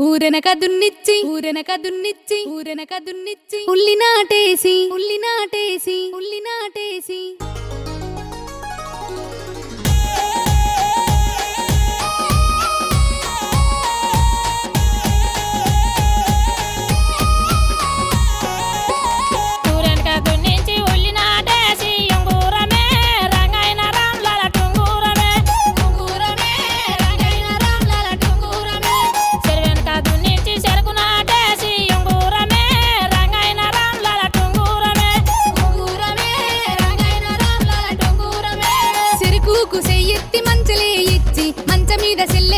ఊరెనక దున్నిచ్చి ఊరనక దున్నిచ్చి ఊరనక దున్నిచ్చి ఉల్లి నాటేసి ఉల్లి నాటే decirle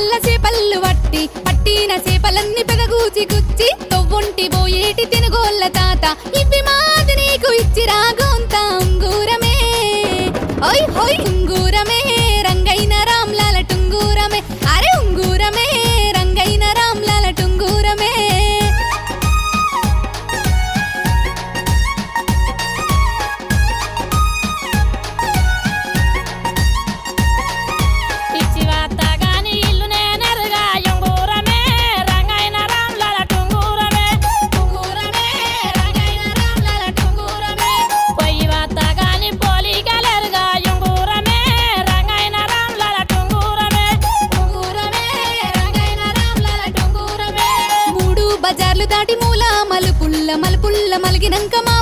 అల్ల చేపలు వట్టి పట్టిన చేపలన్నీ దాటి మూల మలుపుల్ల మలుపుల్ల మలిగినంక మా